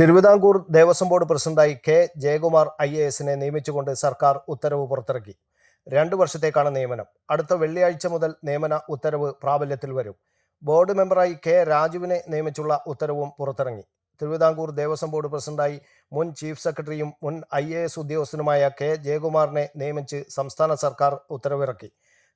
Thiruvithamkoor Devaswom board പ്രസിഡന്റായി K. Jayakumar I A എസിനെ നിയമിച്ചുകൊണ്ട് സർക്കാർ ഉത്തരവ് പുറത്തിറക്കി. രണ്ടു വർഷത്തേക്കാണ് നിയമനം. അടുത്ത വെള്ളിയാഴ്ച മുതൽ നിയമന ഉത്തരവ് പ്രാബല്യത്തിൽ വരും. Board മെമ്പറായി K. രാജുവിനെ നിയമിച്ചുള്ള ഉത്തരവും പുറത്തിറങ്ങി. തിരുവിതാംകൂർ ദേവസ്വം ബോർഡ് പ്രസിഡന്റായി മുൻ ചീഫ് സെക്രട്ടറിയും മുൻ ഐ എ എസ് ഉദ്യോഗസ്ഥനുമായ കെ. ജയകുമാറിനെ നിയമിച്ച് സംസ്ഥാന സർക്കാർ ഉത്തരവിറക്കി.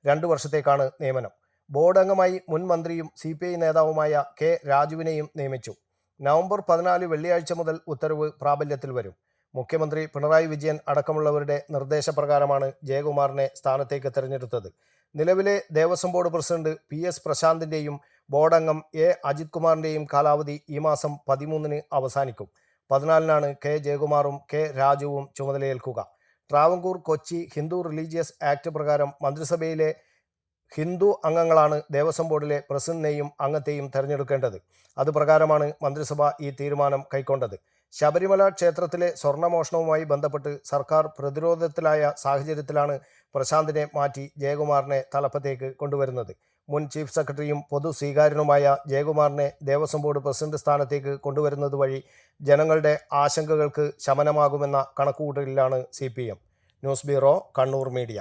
രണ്ടു വർഷത്തേക്കാണ് നിയമനം. ബോർഡ് അംഗമായി മുൻ മന്ത്രിയും സി പി ഐ നേതാവുമായ കെ. രാജുവിനെയും നിയമിച്ചു. നവംബർ പതിനാല് വെള്ളിയാഴ്ച മുതൽ ഉത്തരവ് പ്രാബല്യത്തിൽ വരും. മുഖ്യമന്ത്രി പിണറായി വിജയൻ അടക്കമുള്ളവരുടെ നിർദ്ദേശപ്രകാരമാണ് ജയകുമാറിനെ സ്ഥാനത്തേക്ക് തെരഞ്ഞെടുത്തത്. നിലവിലെ Devaswom board president P S പ്രശാന്തിന്റെയും ബോർഡംഗം എ അജിത് കുമാറിന്റെയും കാലാവധി ഈ മാസം പതിമൂന്നിന് അവസാനിക്കും. പതിനാലിനാണ് കെ ജയകുമാറും കെ രാജുവും ചുമതലയേൽക്കുക. ട്രാവങ്കൂർ കൊച്ചി ഹിന്ദു റിലീജിയസ് ആക്ട് പ്രകാരം മന്ത്രിസഭയിലെ ഹിന്ദു അംഗങ്ങളാണ് ദേവസ്വം ബോർഡിലെ പ്രസിഡന്റിനെയും അംഗത്തെയും തെരഞ്ഞെടുക്കേണ്ടത്. അതുപ്രകാരമാണ് മന്ത്രിസഭ ഈ തീരുമാനം കൈക്കൊണ്ടത്. ശബരിമല ക്ഷേത്രത്തിലെ സ്വർണമോഷണവുമായി ബന്ധപ്പെട്ട് സർക്കാർ പ്രതിരോധത്തിലായ സാഹചര്യത്തിലാണ് പ്രശാന്തിനെ മാറ്റി ജയകുമാറിനെ തലപ്പത്തേക്ക് കൊണ്ടുവരുന്നത്. മുൻ ചീഫ് സെക്രട്ടറിയും പൊതു സ്വീകാര്യനുമായ ജയകുമാറിനെ ദേവസ്വം ബോർഡ് പ്രസിഡന്റ് സ്ഥാനത്തേക്ക് കൊണ്ടുവരുന്നത് വഴി ജനങ്ങളുടെ ആശങ്കകൾക്ക് ശമനമാകുമെന്ന കണക്കുകൂട്ടലിലാണ് C news bureau Kannur media.